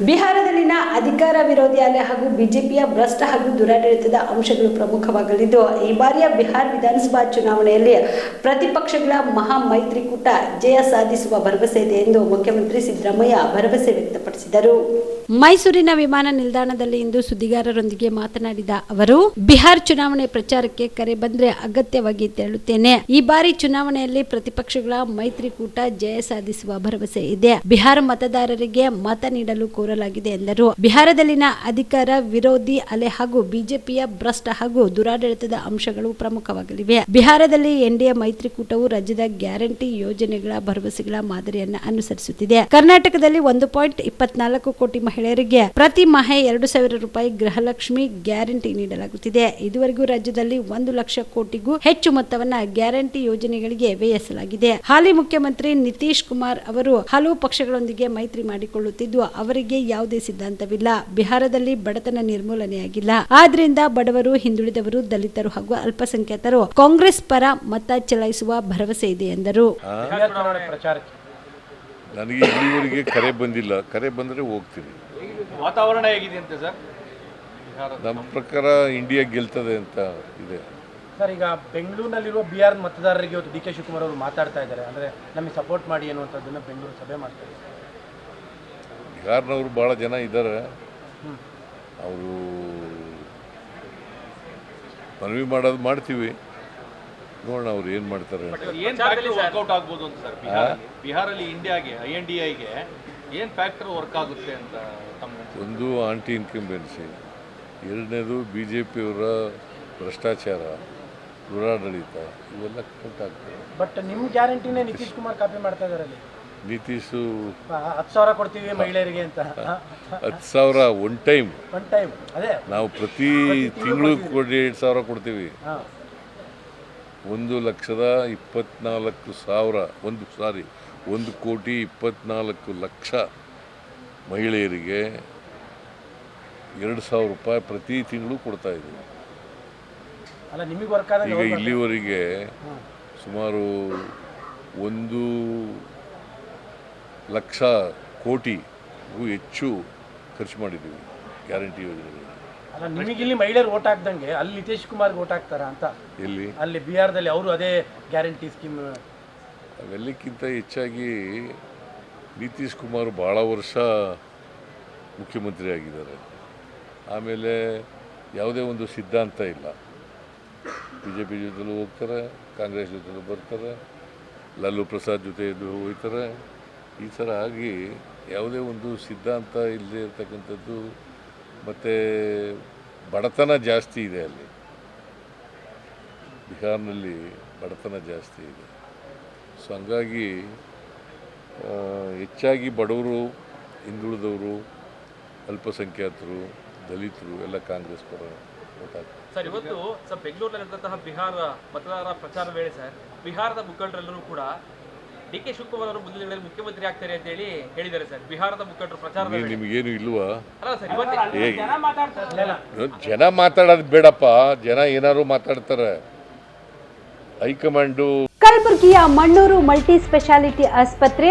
ಬಿಹಾರದಲ್ಲಿನ ಅಧಿಕಾರ ವಿರೋಧಿ ಅಲೆ ಹಾಗೂ ಬಿಜೆಪಿಯ ಭ್ರಷ್ಟ ಹಾಗೂ ದುರಾಡಳಿತದ ಅಂಶಗಳು ಪ್ರಮುಖವಾಗಲಿದ್ದು, ಈ ಬಾರಿಯ ಬಿಹಾರ ವಿಧಾನಸಭಾ ಚುನಾವಣೆಯಲ್ಲಿ ಪ್ರತಿಪಕ್ಷಗಳ ಮಹಾ ಮೈತ್ರಿಕೂಟ ಜಯ ಸಾಧಿಸುವ ಭರವಸೆ ಇದೆ ಎಂದು ಮುಖ್ಯಮಂತ್ರಿ ಸಿದ್ದರಾಮಯ್ಯ ಭರವಸೆ ವ್ಯಕ್ತಪಡಿಸಿದರು. ಮೈಸೂರಿನ ವಿಮಾನ ನಿಲ್ದಾಣದಲ್ಲಿ ಇಂದು ಸುದ್ದಿಗಾರರೊಂದಿಗೆ ಮಾತನಾಡಿದ ಅವರು, ಬಿಹಾರ್ ಚುನಾವಣೆ ಪ್ರಚಾರಕ್ಕೆ ಕರೆ ಬಂದ್ರೆ ಅಗತ್ಯವಾಗಿ ತೆರಳುತ್ತೇನೆ. ಈ ಬಾರಿ ಚುನಾವಣೆಯಲ್ಲಿ ಪ್ರತಿಪಕ್ಷಗಳ ಮೈತ್ರಿಕೂಟ ಜಯ ಸಾಧಿಸುವ ಭರವಸೆ ಇದೆ. ಬಿಹಾರ ಮತದಾರರಿಗೆ ಮತ ನೀಡಲು ಕೋರಲಾಗಿದೆ ಎಂದರು. ಬಿಹಾರದಲ್ಲಿನ ಅಧಿಕಾರ ವಿರೋಧಿ ಅಲೆ ಹಾಗೂ ಬಿಜೆಪಿಯ ಭ್ರಷ್ಟ ಹಾಗೂ ದುರಾಡಳಿತದ ಅಂಶಗಳು ಪ್ರಮುಖವಾಗಲಿವೆ. ಬಿಹಾರದಲ್ಲಿ ಎನ್ಡಿಎ ಮೈತ್ರಿಕೂಟವು ರಾಜ್ಯದ ಗ್ಯಾರಂಟಿ ಯೋಜನೆಗಳ ಭರವಸೆಗಳ ಮಾದರಿಯನ್ನ ಅನುಸರಿಸುತ್ತಿದೆ. ಕರ್ನಾಟಕದಲ್ಲಿ ಒಂದು ಪಾಯಿಂಟ್ ಇಪ್ಪತ್ನಾಲ್ಕು ಕೋಟಿ ಮಹಿಳೆಯರಿಗೆ ಪ್ರತಿ ಮಹೆ ಎರಡು ಸಾವಿರ ರೂಪಾಯಿ ಗೃಹಲಕ್ಷ್ಮಿ ಗ್ಯಾರಂಟಿ ನೀಡಲಾಗುತ್ತಿದೆ. ಇದುವರೆಗೂ ರಾಜ್ಯದಲ್ಲಿ ಒಂದು ಲಕ್ಷ ಕೋಟಿಗೂ ಹೆಚ್ಚು ಮೊತ್ತವನ್ನ ಗ್ಯಾರಂಟಿ ಯೋಜನೆಗಳಿಗೆ ವ್ಯಯಿಸಲಾಗಿದೆ. ಹಾಲಿ ಮುಖ್ಯಮಂತ್ರಿ ನಿತೀಶ್ ಕುಮಾರ್ ಅವರು ಹಲವು ಪಕ್ಷಗಳೊಂದಿಗೆ ಮೈತ್ರಿ ಮಾಡಿಕೊಳ್ಳುತ್ತಿದ್ದು, ಅವರಿಗೆ ಯಾವುದೇ ಸಿದ್ಧಾಂತವಿಲ್ಲ. ಬಿಹಾರದಲ್ಲಿ ಬಡತನ ನಿರ್ಮೂಲನೆಯಾಗಿಲ್ಲ. ಆದ್ರಿಂದ ಬಡವರು, ಹಿಂದುಳಿದವರು, ದಲಿತರು ಹಾಗೂ ಅಲ್ಪಸಂಖ್ಯಾತರು ಕಾಂಗ್ರೆಸ್ ಪರ ಮತ ಚಲಾಯಿಸುವ ಭರವಸೆ ಇದೆ ಎಂದರು. ನನಗೆ ಇಲ್ಲಿವರೆಗೆ ಕರೆ ಬಂದಿಲ್ಲ. ಕರೆ ಬಂದರೆ ಹೋಗ್ತೀನಿ. ವಾತಾವರಣ ಹೇಗಿದೆ ಅಂತ ಸರ್? ನಮ್ಮ ಪ್ರಕಾರ ಇಂಡಿಯಾ ಗೆಲ್ತದೆ ಅಂತ ಇದೆ. ಸರ್ ಈಗ ಬೆಂಗಳೂರಿನಲ್ಲಿರುವ ಆರ್ ಮತದಾರರಿಗೆ ಇವತ್ತು ಡಿ ಕೆ ಶಿವಕುಮಾರ್ ಅವರು ಮಾತಾಡ್ತಾ ಇದ್ದಾರೆ. ಅಂದರೆ ನಮಗೆ ಸಪೋರ್ಟ್ ಮಾಡಿ ಅನ್ನುವಂಥದ್ದನ್ನು ಬೆಂಗಳೂರು ಸಭೆ ಮಾಡ್ತಾರೆ ಬಿಹಾರ್ನವರು ಭಾಳ ಜನ ಇದ್ದಾರೆ. ಅವರು ಮನವಿ ಮಾಡೋದು ಮಾಡ್ತೀವಿ. ನೋಡೋಣ ಅವ್ರು ಏನು ಮಾಡ್ತಾರೆ ಅಂತ. ಏನ್ ಫ್ಯಾಕ್ಟರ್ ವರ್ಕೌಟ್ ಆಗ್ಬೋದು ಅಂತ ಸರ್ ಬಿಹಾರ ಬಿಹಾರಲ್ಲಿ ಇಂಡಿಯಾಗೆ ಐ ಎನ್ ಡಿ ಐಗೆ ಏನು ಫ್ಯಾಕ್ಟರ್ ವರ್ಕ್ ಆಗುತ್ತೆ ಅಂತ ತಮ್ಮ ಒಂದು ಆಂಟಿ ಇನ್ಕಂಬೆನ್ಸಿ. ಎರಡನೇದು ಬಿ ಜೆ ಪಿಯವರ ಭ್ರಷ್ಟಾಚಾರ ದುರಾಡಳಿತ ಇವೆಲ್ಲ ಕೌಂಟ್ ಆಗ್ತವೆ ಬಟ್ ನಿಮ್ಮ ಗ್ಯಾರಂಟಿನೇ ನಿತೀಶ್ ಕುಮಾರ್ ಕಾಪಿ ಮಾಡ್ತಾ ಇದ್ದಾರೆ ಅಲ್ಲಿ. ನಿತೀಶು ಹತ್ತು ಸಾವಿರ ಕೊಡ್ತೀವಿ ಮಹಿಳೆಯರಿಗೆ ಅಂತ. ಹತ್ತು ಸಾವಿರ ಒನ್ ಟೈಮ್ ಒನ್ ಟೈಮ್ ಅದೇ. ನಾವು ಪ್ರತಿ ತಿಂಗಳು ಕೊಡಿ ಎರಡು ಸಾವಿರ ಕೊಡ್ತೀವಿ. ಹಾಂ. ಒಂದು ಲಕ್ಷದ ಇಪ್ಪತ್ನಾಲ್ಕು ಸಾವಿರ ಒಂದು ಸಾರಿ ಒಂದು ಕೋಟಿ ಇಪ್ಪತ್ನಾಲ್ಕು ಲಕ್ಷ ಮಹಿಳೆಯರಿಗೆ ಎರಡು ಸಾವಿರ ರೂಪಾಯಿ ಪ್ರತಿ ತಿಂಗಳು ಕೊಡ್ತಾ ಇದ್ದೀವಿ ಈಗ ಇಲ್ಲಿವರೆಗೆ ಸುಮಾರು ಒಂದು ಲಕ್ಷ ಕೋಟಿಗೂ ಹೆಚ್ಚು ಖರ್ಚು ಮಾಡಿದ್ದೀವಿ ಗ್ಯಾರಂಟಿ ಯೋಜನೆಗಳು ಅಲ್ಲ ನಿಮಗೆ ಇಲ್ಲಿ ಮಹಿಳೆಯರು ಓಟ್ ಹಾಕ್ದಂಗೆ ಅಲ್ಲಿ ನಿತೇಶ್ ಕುಮಾರ್ ಓಟ್ ಹಾಕ್ತಾರ ಅಂತ? ಎಲ್ಲಿ? ಅಲ್ಲಿ ಬಿಹಾರದಲ್ಲಿ ಅವರು ಅದೇ ಗ್ಯಾರಂಟಿ ಸ್ಕೀಮ್ ಅವೆಲ್ಲಕ್ಕಿಂತ ಹೆಚ್ಚಾಗಿ ನಿತೀಶ್ ಕುಮಾರ್ ಭಾಳ ವರ್ಷ ಮುಖ್ಯಮಂತ್ರಿ ಆಗಿದ್ದಾರೆ. ಆಮೇಲೆ ಯಾವುದೇ ಒಂದು ಸಿದ್ಧಾಂತ ಇಲ್ಲ. ಬಿ ಜೆ ಪಿ ಜೊತೆಲೂ ಹೋಗ್ತಾರೆ ಕಾಂಗ್ರೆಸ್ ಜೊತೆಲೂ ಬರ್ತಾರೆ ಲಾಲು ಪ್ರಸಾದ್ ಜೊತೆ ಇದು ಹೋಗ್ತಾರೆ. ಈ ಥರ ಆಗಿ ಯಾವುದೇ ಒಂದು ಸಿದ್ಧಾಂತ ಇಲ್ಲದೆ ಇರತಕ್ಕಂಥದ್ದು ಮತ್ತು ಬಡತನ ಜಾಸ್ತಿ ಇದೆ ಅಲ್ಲಿ. ಬಿಹಾರ್ನಲ್ಲಿ ಬಡತನ ಜಾಸ್ತಿ ಇದೆ. ಸೊ ಹಂಗಾಗಿ ಹೆಚ್ಚಾಗಿ ಬಡವರು, ಹಿಂದುಳಿದವರು, ಅಲ್ಪಸಂಖ್ಯಾತರು, ದಲಿತರು, ಎಲ್ಲ ಕಾಂಗ್ರೆಸ್ ಪರ ಸರ್, ಇವತ್ತು ಸರ್ ಬೆಂಗಳೂರಿನಲ್ಲಿರುವಂತಹ ಬಿಹಾರ ಮತದಾರರ ಪ್ರಚಾರ ವೇಳೆ ಸರ್, ಬಿಹಾರದ ಮುಖಂಡರೆಲ್ಲರೂ ಕೂಡ ಡಿ ಕೆ ಶಿವಕುಮಾರ್ ಅವರು ಮುಂದಿನ ದಿನಗಳಲ್ಲಿ ಮುಖ್ಯಮಂತ್ರಿ ಆಗ್ತಾರೆ ಅಂತ ಹೇಳಿ ಹೇಳಿದ್ದಾರೆ ಸರ್. ಬಿಹಾರದ ಮುಖಂಡರು ಪ್ರಚಾರ ನಿಮಗೇನು ಇಲ್ವಾ? ಅಲ್ಲ ಸರ್ ಇವತ್ತೇ ಹೇಗೆ ಜನ ಮಾತಾಡೋದು ಬೇಡಪ್ಪ. ಜನ ಏನಾದ್ರು ಮಾತಾಡ್ತಾರೆ. ಹೈಕಮಾಂಡು ಕಲಬುರಗಿಯ ಮಣ್ಣೂರು ಮಲ್ಟಿ ಸ್ಪೆಷಾಲಿಟಿ ಆಸ್ಪತ್ರೆ